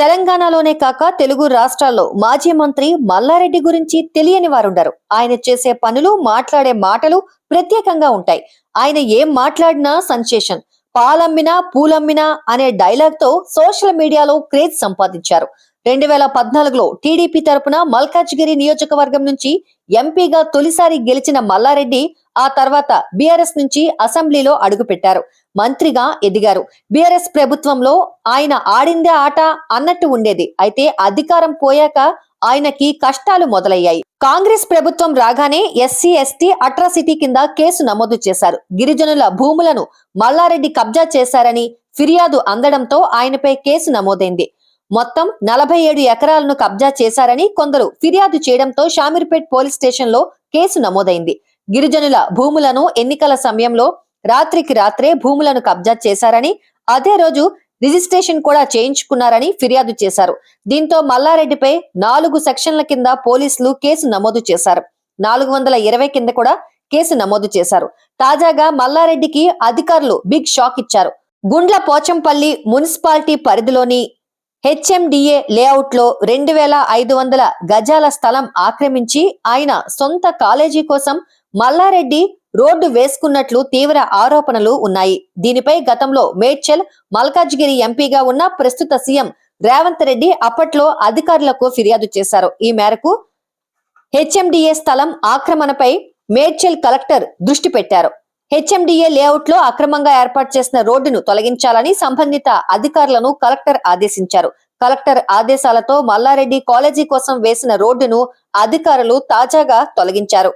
తెలంగాణలోనే కాక తెలుగు రాష్ట్రాల్లో మాజీ మంత్రి మల్లారెడ్డి గురించి తెలియని వారుండరు. ఆయన చేసే పనులు మాట్లాడే మాటలు ప్రత్యేకంగా ఉంటాయి. ఆయన ఏం మాట్లాడినా సంచేషన్ పాలమ్మినా పూలమ్మినా అనే డైలాగ్తో సోషల్ మీడియాలో క్రేజ్ సంపాదించారు. రెండు వేల పద్నాలుగులో టీడీపీ తరపున మల్కాజ్గిరి నియోజకవర్గం నుంచి ఎంపీగా తొలిసారి గెలిచిన మల్లారెడ్డి ఆ తర్వాత బీఆర్ఎస్ నుంచి అసెంబ్లీలో అడుగుపెట్టారు. మంత్రిగా ఎదిగారు. బీఆర్ఎస్ ప్రభుత్వంలో ఆయన ఆడిందే ఆట అన్నట్టు ఉండేది. అయితే అధికారం పోయాక ఆయనకి కష్టాలు మొదలయ్యాయి. కాంగ్రెస్ ప్రభుత్వం రాగానే ఎస్సీ ఎస్టీ అట్రాసిటీ కింద కేసు నమోదు చేశారు. గిరిజనుల భూములను మల్లారెడ్డి కబ్జా చేశారని ఫిర్యాదు అందడంతో ఆయనపై కేసు నమోదైంది. మొత్తం నలభై ఏడు ఎకరాలను కబ్జా చేశారని కొందరు ఫిర్యాదు చేయడంతో షామీర్పేట్ పోలీస్ స్టేషన్లో కేసు నమోదైంది. గిరిజనుల భూములను ఎన్నికల సమయంలో రాత్రికి రాత్రే భూములను కబ్జా చేశారని అదే రోజు రిజిస్ట్రేషన్ కూడా చేయించుకున్నారని ఫిర్యాదు చేశారు. దీంతో మల్లారెడ్డిపై నాలుగు సెక్షన్ల కింద పోలీసులు కేసు నమోదు చేశారు. నాలుగు వందల ఇరవై కింద కూడా కేసు నమోదు చేశారు. తాజాగా మల్లారెడ్డికి అధికారులు బిగ్ షాక్ ఇచ్చారు. గుండ్ల పోచంపల్లి మున్సిపాలిటీ పరిధిలోని హెచ్ఎండిఏ లేఅవుట్లో రెండు వేల ఐదు వందల గజాల స్థలం ఆక్రమించి ఆయన సొంత కాలేజీ కోసం మల్లారెడ్డి రోడ్డు వేసుకున్నట్లు తీవ్ర ఆరోపణలు ఉన్నాయి. దీనిపై గతంలో మేడ్చల్ మల్కాజ్గిరి ఎంపీగా ఉన్న ప్రస్తుత సీఎం రేవంత్ రెడ్డి అప్పట్లో అధికారులకు ఫిర్యాదు చేశారు. ఈ మేరకు హెచ్ఎండిఏ స్థలం ఆక్రమణపై మేడ్చల్ కలెక్టర్ దృష్టి పెట్టారు. హెచ్ఎండిఏ లేఅవుట్లో అక్రమంగా ఏర్పాటు చేసిన రోడ్డును తొలగించాలని సంబంధిత అధికారులను కలెక్టర్ ఆదేశించారు. కలెక్టర్ ఆదేశాలతో మల్లారెడ్డి కాలేజీ కోసం వేసిన రోడ్డును అధికారులు తాజాగా తొలగించారు.